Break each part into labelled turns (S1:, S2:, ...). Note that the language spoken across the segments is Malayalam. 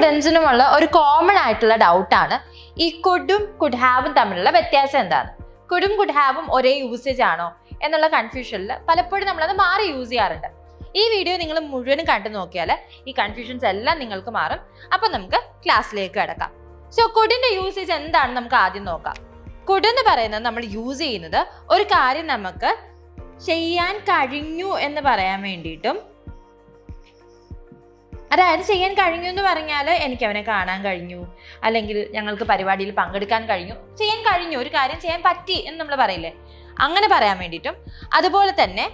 S1: സ്റ്റുഡൻസിനുമുള്ള ഒരു കോമൺ ആയിട്ടുള്ള ഡൗട്ടാണ് ഈ കുഡും കുഡ് ഹാവും തമ്മിലുള്ള വ്യത്യാസം എന്താണ്? കുഡും കുഡ് ഹാവും ഒരേ യൂസേജ് ആണോ എന്നുള്ള കൺഫ്യൂഷനിൽ പലപ്പോഴും നമ്മളത് മാറി യൂസ് ചെയ്യാറുണ്ട്. ഈ വീഡിയോ നിങ്ങൾ മുഴുവനും കണ്ടു നോക്കിയാൽ ഈ കൺഫ്യൂഷൻസ് എല്ലാം നിങ്ങൾക്ക് മാറും. അപ്പം നമുക്ക് ക്ലാസ്സിലേക്ക് കിടക്കാം. സോ കുഡിന്റെ യൂസേജ് എന്താണ് നമുക്ക് ആദ്യം നോക്കാം. കുഡ് എന്ന് പറയുന്നത് നമ്മൾ യൂസ് ചെയ്യുന്നത് ഒരു കാര്യം നമുക്ക് ചെയ്യാൻ കഴിഞ്ഞു എന്ന് പറയാൻ വേണ്ടിയിട്ടും അതായത് ചെയ്യാൻ കഴിഞ്ഞു എന്ന് പറഞ്ഞാൽ എനിക്ക് അവനെ കാണാൻ കഴിഞ്ഞു. അല്ലെങ്കിൽ ഞങ്ങൾക്ക് പരിപാടിയിൽ പങ്കെടുക്കാൻ കഴിഞ്ഞു. ചെയ്യാൻ കഴിഞ്ഞു ഒരു കാര്യം ചെയ്യാൻ പറ്റി എന്ന് നമ്മൾ പറയില്ലേ? അങ്ങനെ പറയാൻ വേണ്ടിയിട്ടും അതുപോലെ തന്നെ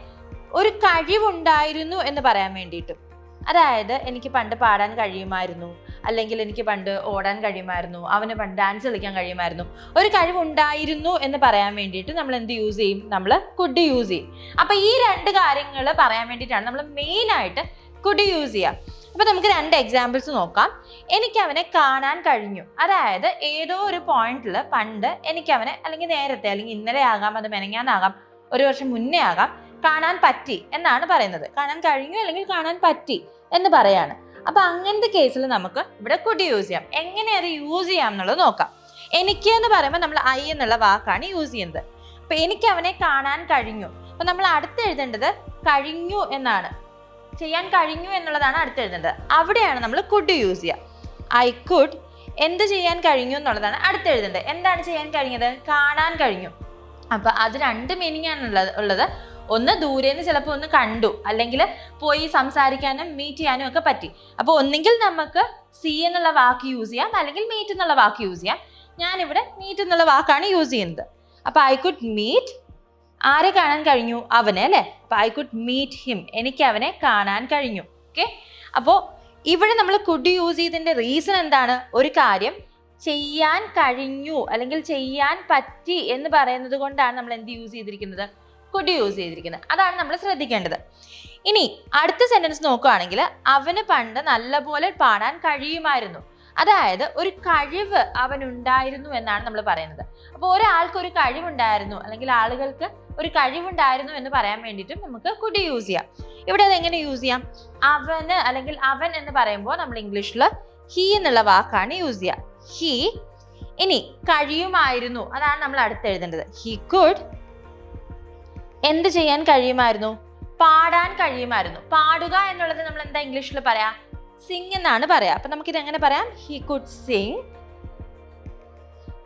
S1: ഒരു കഴിവുണ്ടായിരുന്നു എന്ന് പറയാൻ വേണ്ടിയിട്ടും. അതായത് എനിക്ക് പണ്ട് പാടാൻ കഴിയുമായിരുന്നു അല്ലെങ്കിൽ എനിക്ക് പണ്ട് ഓടാൻ കഴിയുമായിരുന്നു അവന് പണ്ട് ഡാൻസ് കളിക്കാൻ കഴിയുമായിരുന്നു. ഒരു കഴിവുണ്ടായിരുന്നു എന്ന് പറയാൻ വേണ്ടിയിട്ട് നമ്മൾ എന്ത് യൂസ് ചെയ്യും? നമ്മൾ കുഡ് യൂസ് ചെയ്യും. അപ്പോൾ ഈ രണ്ട് കാര്യങ്ങൾ പറയാൻ വേണ്ടിയിട്ടാണ് നമ്മൾ മെയിനായിട്ട് കുഡ് യൂസ് ചെയ്യുക. അപ്പൊ നമുക്ക് രണ്ട് എക്സാമ്പിൾസ് നോക്കാം. എനിക്ക് അവനെ കാണാൻ കഴിഞ്ഞു. അതായത് ഏതോ ഒരു പോയിന്റിൽ പണ്ട് എനിക്ക് അവനെ അല്ലെങ്കിൽ നേരത്തെ അല്ലെങ്കിൽ ഇന്നലെ ആകാം അത് മെനങ്ങാനാകാം ഒരു വർഷം മുന്നേ ആകാം കാണാൻ പറ്റി എന്നാണ് പറയുന്നത്. കാണാൻ കഴിഞ്ഞു അല്ലെങ്കിൽ കാണാൻ പറ്റി എന്ന് പറയാണ്. അപ്പൊ അങ്ങനത്തെ കേസിൽ നമുക്ക് ഇവിടെ കുട്ടി യൂസ് ചെയ്യാം. എങ്ങനെ അത് യൂസ് ചെയ്യാം എന്നുള്ളത് നോക്കാം. എനിക്ക് എന്ന് പറയുമ്പോൾ നമ്മൾ ഐ എന്നുള്ള വാക്കാണ് യൂസ് ചെയ്യുന്നത്. അപ്പൊ എനിക്ക് അവനെ കാണാൻ കഴിഞ്ഞു. അപ്പൊ നമ്മൾ അടുത്ത് എഴുതേണ്ടത് കഴിഞ്ഞു എന്നാണ്. ചെയ്യാൻ കഴിഞ്ഞു എന്നുള്ളതാണ് അടുത്ത് എഴുതേണ്ടത് അവിടെയാണ് നമ്മൾ കുഡ് യൂസ് ചെയ്യുക ഐ കുഡ് എന്ത് ചെയ്യാൻ കഴിഞ്ഞു എന്നുള്ളതാണ് അടുത്ത് എഴുതേണ്ടത് എന്താണ് ചെയ്യാൻ കഴിഞ്ഞത്? കാണാൻ കഴിഞ്ഞു. അപ്പൊ അത് രണ്ട് മീനിങ് ആണ് ഉള്ളത് ഉള്ളത്. ഒന്ന് ദൂരെ നിന്ന് ചിലപ്പോൾ ഒന്ന് കണ്ടു. അല്ലെങ്കിൽ പോയി സംസാരിക്കാനും മീറ്റ് ചെയ്യാനും ഒക്കെ പറ്റി. അപ്പോൾ ഒന്നെങ്കിൽ നമുക്ക് സി എന്നുള്ള വാക്ക് യൂസ് ചെയ്യാം. അല്ലെങ്കിൽ മീറ്റ് എന്നുള്ള വാക്ക് യൂസ് ചെയ്യാം. ഞാനിവിടെ മീറ്റ് എന്നുള്ള വാക്കാണ് യൂസ് ചെയ്യുന്നത്. അപ്പോൾ ഐ കുഡ് മീറ്റ് ആരെ കാണാൻ കഴിഞ്ഞു? അവനെ അല്ലേ? അപ്പോൾ ഐ കുഡ് മീറ്റ് ഹിം എനിക്ക് അവനെ കാണാൻ കഴിഞ്ഞു. ഓക്കെ അപ്പോൾ ഇവിടെ നമ്മൾ കുഡ് യൂസ് ചെയ്തതിന്റെ റീസൺ എന്താണ്? ഒരു കാര്യം ചെയ്യാൻ കഴിഞ്ഞു അല്ലെങ്കിൽ ചെയ്യാൻ പറ്റി എന്ന് പറയുന്നത് കൊണ്ടാണ് നമ്മൾ എന്ത് യൂസ് ചെയ്തിരിക്കുന്നത്? കുഡ് യൂസ് ചെയ്തിരിക്കുന്നത്. അതാണ് നമ്മൾ ശ്രദ്ധിക്കേണ്ടത്. ഇനി അടുത്ത സെന്റൻസ് നോക്കുകയാണെങ്കിൽ അവന് പണ്ട് നല്ലപോലെ പാടാൻ കഴിയുമായിരുന്നു. അതായത് ഒരു കഴിവ് അവനുണ്ടായിരുന്നു എന്നാണ് നമ്മൾ പറയുന്നത്. അപ്പോൾ ഒരാൾക്ക് ഒരു കഴിവുണ്ടായിരുന്നു അല്ലെങ്കിൽ ആളുകൾക്ക് ഒരു കഴിവുണ്ടായിരുന്നു എന്ന് പറയാൻ വേണ്ടിയിട്ടും നമുക്ക് കുഡ് യൂസ് ചെയ്യാം. ഇവിടെ അത് എങ്ങനെ യൂസ് ചെയ്യാം? അവന് അല്ലെങ്കിൽ അവൻ എന്ന് പറയുമ്പോൾ നമ്മൾ ഇംഗ്ലീഷിൽ ഹി എന്നുള്ള വാക്കാണ് യൂസ് ചെയ്യുക ഹി ഇനി കഴിയുമായിരുന്നു. അതാണ് നമ്മൾ അടുത്ത് എഴുതേണ്ടത്. ഹി കുഡ് എന്ത് ചെയ്യാൻ കഴിയുമായിരുന്നു? പാടാൻ കഴിയുമായിരുന്നു. പാടുക എന്നുള്ളത് നമ്മൾ എന്താ ഇംഗ്ലീഷിൽ പറയാ? സിംഗ് എന്നാണ് പറയാ. അപ്പൊ നമുക്കിത് എങ്ങനെ പറയാം? ഹി കുഡ് സിംഗ്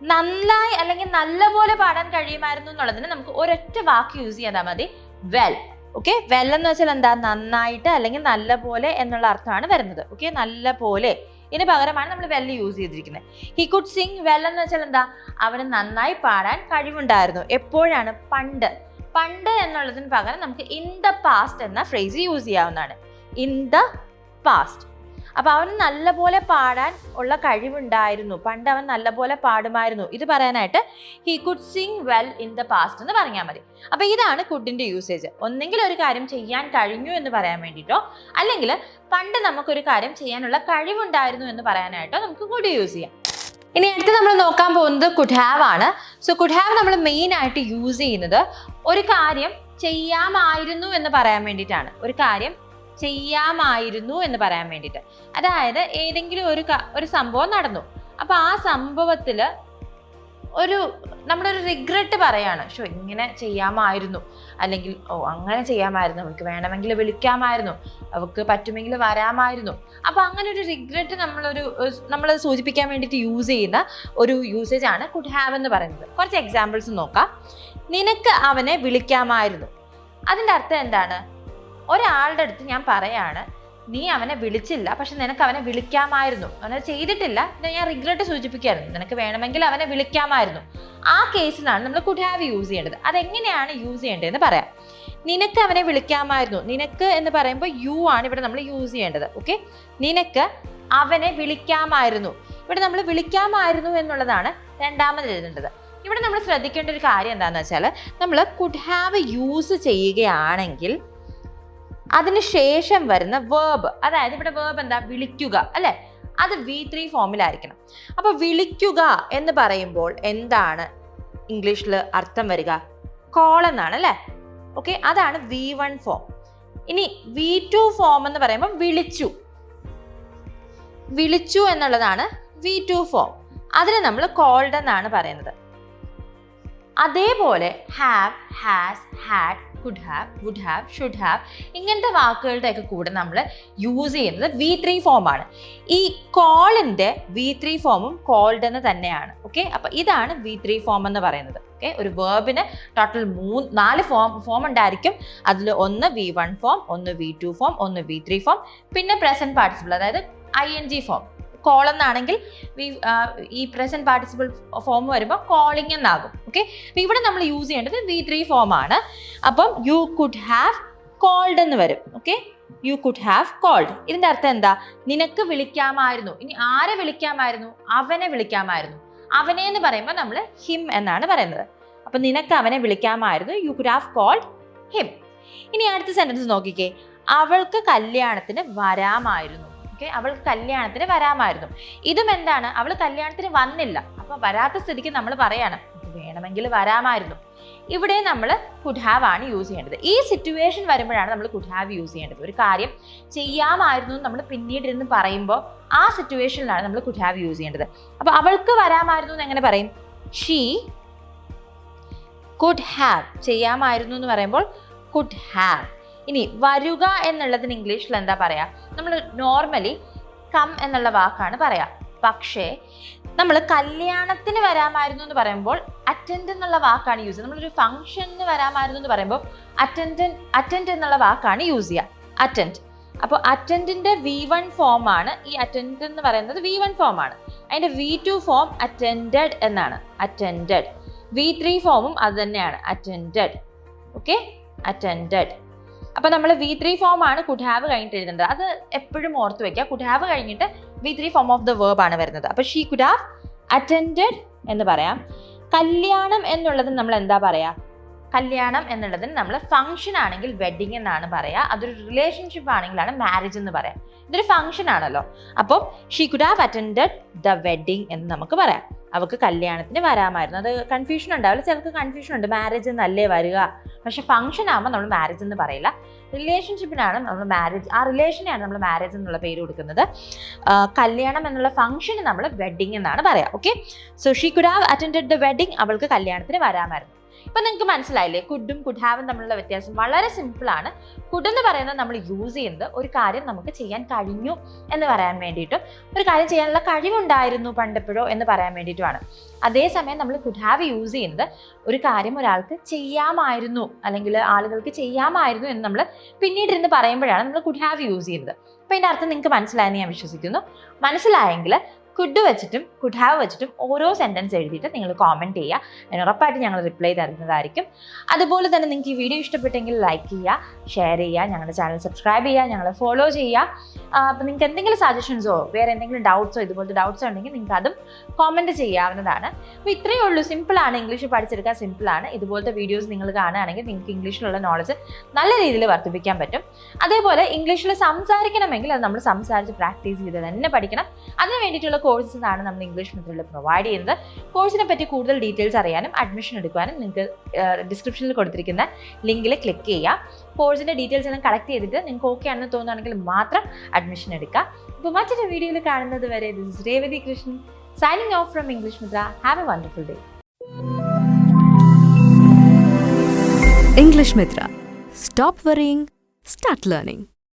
S1: നന്നായി അല്ലെങ്കിൽ നല്ലപോലെ പാടാൻ കഴിയുമായിരുന്നു എന്നുള്ളതിന് നമുക്ക് ഒരൊറ്റ വാക്ക് യൂസ് ചെയ്താൽ മതി. വെൽ ഓക്കെ വെൽ എന്ന് വെച്ചാൽ എന്താ? നന്നായിട്ട് അല്ലെങ്കിൽ നല്ല പോലെ എന്നുള്ള അർത്ഥമാണ് വരുന്നത്. ഓക്കെ നല്ല പോലെ ഇതിന് പകരമാണ് നമ്മൾ വെൽ യൂസ് ചെയ്തിരിക്കുന്നത്. ഹി കുഡ് സിംഗ് വെൽ എന്ന് വെച്ചാൽ എന്താ? അവന് നന്നായി പാടാൻ കഴിവുണ്ടായിരുന്നു. എപ്പോഴാണ്? പണ്ട്. പണ്ട് എന്നുള്ളതിന് പകരം നമുക്ക് ഇൻ ദ പാസ്റ്റ് എന്ന ഫ്രേസ് യൂസ് ചെയ്യാവുന്നതാണ്. ഇൻ ദ പാസ്റ്റ് അപ്പൊ അവന് നല്ലപോലെ പാടാൻ ഉള്ള കഴിവുണ്ടായിരുന്നു. പണ്ട് അവൻ നല്ലപോലെ പാടുമായിരുന്നു. ഇത് പറയാനായിട്ട് he could sing well in the past എന്ന് പറഞ്ഞാൽ മതി. അപ്പൊ ഇതാണ് കുഡിന്റെ യൂസേജ് ഒന്നെങ്കിൽ ഒരു കാര്യം ചെയ്യാൻ കഴിഞ്ഞു എന്ന് പറയാൻ വേണ്ടിയിട്ടോ അല്ലെങ്കിൽ പണ്ട് നമുക്കൊരു കാര്യം ചെയ്യാനുള്ള കഴിവുണ്ടായിരുന്നു എന്ന് പറയാനായിട്ടോ നമുക്ക് കുഡ് യൂസ് ചെയ്യാം. ഇനി അടുത്ത് നമ്മൾ നോക്കാൻ പോകുന്നത് കുഡ് ഹാവ് ആണ്. സോ കുഡ് ഹാവ് നമ്മൾ മെയിൻ ആയിട്ട് യൂസ് ചെയ്യുന്നത് ഒരു കാര്യം ചെയ്യാമായിരുന്നു എന്ന് പറയാൻ വേണ്ടിയിട്ടാണ്. ഒരു കാര്യം ചെയ്യാമായിരുന്നു എന്ന് പറയാൻ വേണ്ടിയിട്ട്. അതായത് ഏതെങ്കിലും ഒരു ഒരു സംഭവം നടന്നു. അപ്പോൾ ആ സംഭവത്തിൽ ഒരു നമ്മുടെ ഒരു റിഗ്രറ്റ് പറയാണ്. ഷോ ഇങ്ങനെ ചെയ്യാമായിരുന്നു. അല്ലെങ്കിൽ ഓ അങ്ങനെ ചെയ്യാമായിരുന്നു. അവൾക്ക് വേണമെങ്കിൽ വിളിക്കാമായിരുന്നു. അവൾക്ക് പറ്റുമെങ്കിൽ വരാമായിരുന്നു. അപ്പോൾ അങ്ങനെ ഒരു റിഗ്രറ്റ് നമ്മളൊരു നമ്മൾ സൂചിപ്പിക്കാൻ വേണ്ടിയിട്ട് യൂസ് ചെയ്യുന്ന ഒരു യൂസേജ് ആണ് കുഡ് ഹാവ് എന്ന് പറയുന്നത്. കുറച്ച് എക്സാമ്പിൾസ് നോക്കാം. നിനക്ക് അവനെ വിളിക്കാമായിരുന്നു. അതിന്റെ അർത്ഥം എന്താണ്? ഒരാളുടെ അടുത്ത് ഞാൻ പറയാണ് നീ അവനെ വിളിച്ചില്ല പക്ഷെ നിനക്ക് അവനെ വിളിക്കാമായിരുന്നു. അവനെ ചെയ്തിട്ടില്ല. ഞാൻ റിഗ്രറ്റ് സൂചിപ്പിക്കായിരുന്നു നിനക്ക് വേണമെങ്കിൽ അവനെ വിളിക്കാമായിരുന്നു. ആ കേസിലാണ് നമ്മൾ കുഡ് ഹാവ് യൂസ് ചെയ്യേണ്ടത്. അതെങ്ങനെയാണ് യൂസ് ചെയ്യേണ്ടതെന്ന് പറയാം. നിനക്ക് അവനെ വിളിക്കാമായിരുന്നു. നിനക്ക് എന്ന് പറയുമ്പോൾ യു ആണ് ഇവിടെ നമ്മൾ യൂസ് ചെയ്യേണ്ടത്. ഓക്കെ നിനക്ക് അവനെ വിളിക്കാമായിരുന്നു. ഇവിടെ നമ്മൾ വിളിക്കാമായിരുന്നു എന്നുള്ളതാണ് രണ്ടാമത് എഴുതേണ്ടത്. ഇവിടെ നമ്മൾ ശ്രദ്ധിക്കേണ്ട ഒരു കാര്യം എന്താണെന്ന് വെച്ചാൽ നമ്മൾ കുഡ് ഹാവ് യൂസ് ചെയ്യുകയാണെങ്കിൽ അതിന് ശേഷം വരുന്ന വേർബ് അതായത് ഇവിടെ വേർബ് എന്താ? വിളിക്കുക അല്ലെ? അത് വി ത്രീ ഫോമിലായിരിക്കണം അപ്പൊ വിളിക്കുക എന്ന് പറയുമ്പോൾ എന്താണ് ഇംഗ്ലീഷിൽ അർത്ഥം വരിക? കോൾ എന്നാണ് അല്ലേ? ഓക്കെ അതാണ് വി വൺ ഫോം ഇനി വി ടു ഫോം എന്ന് പറയുമ്പോൾ വിളിച്ചു. വിളിച്ചു എന്നുള്ളതാണ് വി ടു ഫോം അതിനെ നമ്മൾ കോൾഡ് എന്നാണ് പറയുന്നത്. അതേപോലെ have has had could have would have should have ഇങ്ങനത്തെ വാക്കുകളുടെ ഒക്കെ കൂടെ നമ്മൾ യൂസ് ചെയ്യുന്നത് വി ത്രീ ഫോമാണ് ഈ കോളിന്റെ വി ത്രീ ഫോമും കോൾഡ് എന്ന് തന്നെയാണ്. ഓക്കെ അപ്പോൾ ഇതാണ് വി ത്രീ ഫോം എന്ന് പറയുന്നത്. ഓക്കെ ഒരു വേർബിന് ടോട്ടൽ മൂന്ന് നാല് ഫോം ഫോം ഉണ്ടായിരിക്കും. അതിൽ ഒന്ന് വി വൺ ഫോം ഒന്ന് വി ടു ഫോം ഒന്ന് വി ത്രീ ഫോം പിന്നെ പ്രസന്റ് പാർട്ടിസിപ്പിൾ അതായത് I N G form call എന്നാണെങ്കിൽ ഈ പ്രസന്റ് പാർട്ടിസിപ്പിൾ ഫോം വരുമ്പോൾ കോളിംഗ് എന്നാകും. ഓക്കെ അപ്പം ഇവിടെ നമ്മൾ യൂസ് ചെയ്യേണ്ടത് വി ത്രീ ഫോം ആണ്. അപ്പം യു കുഡ് ഹാവ് കോൾഡ് എന്ന് വരും. Okay you could have called ഇതിന്റെ അർത്ഥം എന്താ? നിനക്ക് വിളിക്കാമായിരുന്നു. ഇനി ആരെ വിളിക്കാമായിരുന്നു? അവനെ വിളിക്കാമായിരുന്നു. അവനെ എന്ന് പറയുമ്പോൾ നമ്മൾ ഹിം എന്നാണ് പറയുന്നത്. അപ്പം നിനക്ക് അവനെ വിളിക്കാമായിരുന്നു. You could have called him ഇനി അടുത്ത സെന്റൻസ് നോക്കിക്കേ. അവൾക്ക് കല്യാണത്തിന് വരാമായിരുന്നു. ഓക്കെ അവൾ കല്യാണത്തിന് വരാമായിരുന്നു. ഇതും എന്താണ്? അവൾ കല്യാണത്തിന് വന്നില്ല. അപ്പൊ വരാത്ത സ്ഥിതിക്ക് നമ്മൾ പറയാണ് വേണമെങ്കിൽ വരാമായിരുന്നു. ഇവിടെ നമ്മൾ കുഡ് ഹാവ് ആണ് യൂസ് ചെയ്യേണ്ടത്. ഈ സിറ്റുവേഷൻ വരുമ്പോഴാണ് നമ്മൾ കുഡ് ഹാവ് യൂസ് ചെയ്യേണ്ടത്. ഒരു കാര്യം ചെയ്യാമായിരുന്നു എന്ന് നമ്മൾ പിന്നീട് ഇരുന്ന് പറയുമ്പോൾ ആ സിറ്റുവേഷനിലാണ് നമ്മൾ കുഡ് ഹാവ് യൂസ് ചെയ്യേണ്ടത്. അപ്പൊ അവൾക്ക് വരാമായിരുന്നു എന്ന് എങ്ങനെ പറയും? ഷീ കുഡ് ഹാവ് ചെയ്യാമായിരുന്നു എന്ന് പറയുമ്പോൾ കുഡ് ഹാവ് ഇനി വരുക എന്നുള്ളതിന് ഇംഗ്ലീഷിൽ എന്താ പറയാ? നമ്മൾ നോർമലി കം എന്നുള്ള വാക്കാണ് പറയാ. പക്ഷേ നമ്മൾ കല്യാണത്തിന് വരാമായിരുന്നു എന്ന് പറയുമ്പോൾ അറ്റൻഡ് എന്നുള്ള വാക്കാണ് യൂസ് ചെയ്യുക നമ്മളൊരു ഫംഗ്ഷന് വരാമായിരുന്നു എന്ന് പറയുമ്പോൾ അറ്റൻഡ് അറ്റൻഡ് എന്നുള്ള വാക്കാണ് യൂസ് ചെയ്യുക അറ്റൻഡ് അപ്പോൾ അറ്റൻഡിന്റെ വി വൺ ഫോം ആണ്. ഈ അറ്റൻഡ് എന്ന് പറയുന്നത് വി വൺ ഫോം ആണ്. അതിന്റെ വി ടു ഫോം അറ്റൻഡഡ് എന്നാണ്. അറ്റൻഡഡ് വി ത്രീ ഫോമും അത് തന്നെയാണ്. അറ്റൻഡഡ് ഓക്കെ അറ്റൻഡഡ് അപ്പൊ നമ്മൾ വി ത്രീ ഫോം ആണ് കുഡ് ഹാവ് കഴിഞ്ഞിട്ട് എഴുതേണ്ടത്. അത് എപ്പോഴും ഓർത്ത് വെക്കുക. കുഡ് ഹാവ് കഴിഞ്ഞിട്ട് V three form of the verb ആണ് വരുന്നത്. അപ്പോൾ ഷീ കുഡ് ഹാവ് അറ്റൻഡ് എന്ന് പറയാം. കല്യാണം എന്നുള്ളത് നമ്മൾ എന്താ പറയാ? കല്യാണം എന്നുള്ളതിന് നമ്മൾ ഫംഗ്ഷൻ ആണെങ്കിൽ വെഡിങ് എന്നാണ് പറയുക അതൊരു റിലേഷൻഷിപ്പ് ആണെങ്കിലാണ് മാരേജ് എന്ന് പറയാം. ഇതൊരു ഫംഗ്ഷൻ ആണല്ലോ. അപ്പം she could have attend the wedding എന്ന് നമുക്ക് പറയാം. അവൾക്ക് കല്യാണത്തിന് വരാമായിരുന്നു. അത് കൺഫ്യൂഷൻ ഉണ്ടാവില്ല. ചിലർക്ക് കൺഫ്യൂഷൻ ഉണ്ട്. മാരേജ് എന്നല്ലേ വരിക? പക്ഷെ ഫംഗ്ഷൻ ആകുമ്പോൾ നമ്മൾ മാരേജ് എന്ന് പറയില്ല. റിലേഷൻഷിപ്പിനാണ് നമ്മൾ മാരേജ് ആ റിലേഷനെയാണ് നമ്മൾ മാരേജ് എന്നുള്ള പേര് കൊടുക്കുന്നത്. കല്യാണം എന്നുള്ള ഫംഗ്ഷന് നമ്മൾ വെഡിങ് എന്നാണ് പറയാം okay so she could have attend the wedding അവൾക്ക് കല്യാണത്തിന് വരാമായിരുന്നു. ഇപ്പം നിങ്ങൾക്ക് മനസ്സിലായില്ലേ? കുഡും കുഡ് ഹാവും തമ്മിലുള്ള വ്യത്യാസം വളരെ സിമ്പിളാണ് കുഡ് എന്ന് പറയുന്നത് നമ്മൾ യൂസ് ചെയ്യുന്നത് ഒരു കാര്യം നമുക്ക് ചെയ്യാൻ കഴിഞ്ഞു എന്ന് പറയാൻ വേണ്ടിയിട്ടും. ഒരു കാര്യം ചെയ്യാനുള്ള കഴിവുണ്ടായിരുന്നു പണ്ടെപ്പോഴോ എന്ന് പറയാൻ വേണ്ടിയിട്ടുമാണ്. അതേസമയം നമ്മൾ കുഡ് ഹാവ് യൂസ് ചെയ്യുന്നത് ഒരു കാര്യം ഒരാൾക്ക് ചെയ്യാമായിരുന്നു അല്ലെങ്കിൽ ആളുകൾക്ക് ചെയ്യാമായിരുന്നു എന്ന് നമ്മൾ പിന്നീട് ഇരുന്ന് പറയുമ്പോഴാണ് നമ്മൾ കുഡ് ഹാവ് യൂസ് ചെയ്യുന്നത്. അപ്പോൾ അതിന്റെ അർത്ഥം നിങ്ങൾക്ക് മനസ്സിലായെന്ന് ഞാൻ വിശ്വസിക്കുന്നു. മനസ്സിലായെങ്കിൽ കുഡ് വെച്ചിട്ടും കുഡ് ഹാവ് വെച്ചിട്ടും ഓരോ സെന്റൻസ് എഴുതിയിട്ട് നിങ്ങൾ കോമെന്റ് ചെയ്യുക. അതിന് ഉറപ്പായിട്ട് ഞങ്ങൾ റിപ്ലൈ തരുന്നതായിരിക്കും. അതുപോലെ തന്നെ നിങ്ങൾക്ക് ഈ വീഡിയോ ഇഷ്ടപ്പെട്ടെങ്കിൽ ലൈക്ക് ചെയ്യുക ഷെയർ ചെയ്യുക ഞങ്ങളുടെ ചാനൽ സബ്സ്ക്രൈബ് ചെയ്യുക ഞങ്ങളെ ഫോളോ ചെയ്യുക. അപ്പോൾ നിങ്ങൾക്ക് എന്തെങ്കിലും സജഷൻസോ വേറെ എന്തെങ്കിലും ഡൗട്ട്സോ ഇതുപോലത്തെ ഡൗട്ട്സോ ഉണ്ടെങ്കിൽ നിങ്ങൾക്ക് അതും കോമെന്റ് ചെയ്യാവുന്നതാണ്. അപ്പോൾ ഇത്രയേ ഉള്ളൂ. സിമ്പിളാണ് ഇംഗ്ലീഷ് പഠിച്ചെടുക്കാൻ സിമ്പിളാണ് ഇതുപോലത്തെ വീഡിയോസ് നിങ്ങൾ കാണുകയാണെങ്കിൽ നിങ്ങൾക്ക് ഇംഗ്ലീഷിലുള്ള നോളജ് നല്ല രീതിയിൽ വർദ്ധിപ്പിക്കാൻ പറ്റും. അതേപോലെ ഇംഗ്ലീഷിൽ സംസാരിക്കണമെങ്കിൽ അത് നമ്മൾ സംസാരിച്ച് പ്രാക്ടീസ് ചെയ്ത് തന്നെ പഠിക്കണം. അതിന് വേണ്ടിയിട്ടുള്ള കോഴ്സസ് ആണ് നമ്മൾ ഇംഗ്ലീഷ് മെത്തേഡിൽ പ്രൊവൈഡ് ചെയ്യുന്നത്. കോഴ്സിനെ പറ്റി കൂടുതൽ ഡീറ്റെയിൽസ് അറിയാനും അഡ്മിഷൻ എടുക്കാനും നിങ്ങൾക്ക് ഡിസ്ക്രിപ്ഷനിൽ കൊടുത്തിരിക്കുന്ന ലിങ്കിൽ ക്ലിക്ക് ചെയ്യുക കോഴ്സിന്റെ ഡീറ്റെയിൽസ് എല്ലാം കളക്ട് ചെയ്തിട്ട് നിങ്ങൾക്ക് ഓക്കെ ആണെന്ന് തോന്നുകയാണെങ്കിൽ മാത്രം അഡ്മിഷൻ എടുക്കുക ഇപ്പോൾ മറ്റൊരു വീഡിയോയിൽ കാണുന്നത് വരെ this is Revathi Krishnan signing off from English Mitra have a wonderful day
S2: English Mitra. Stop worrying, start learning.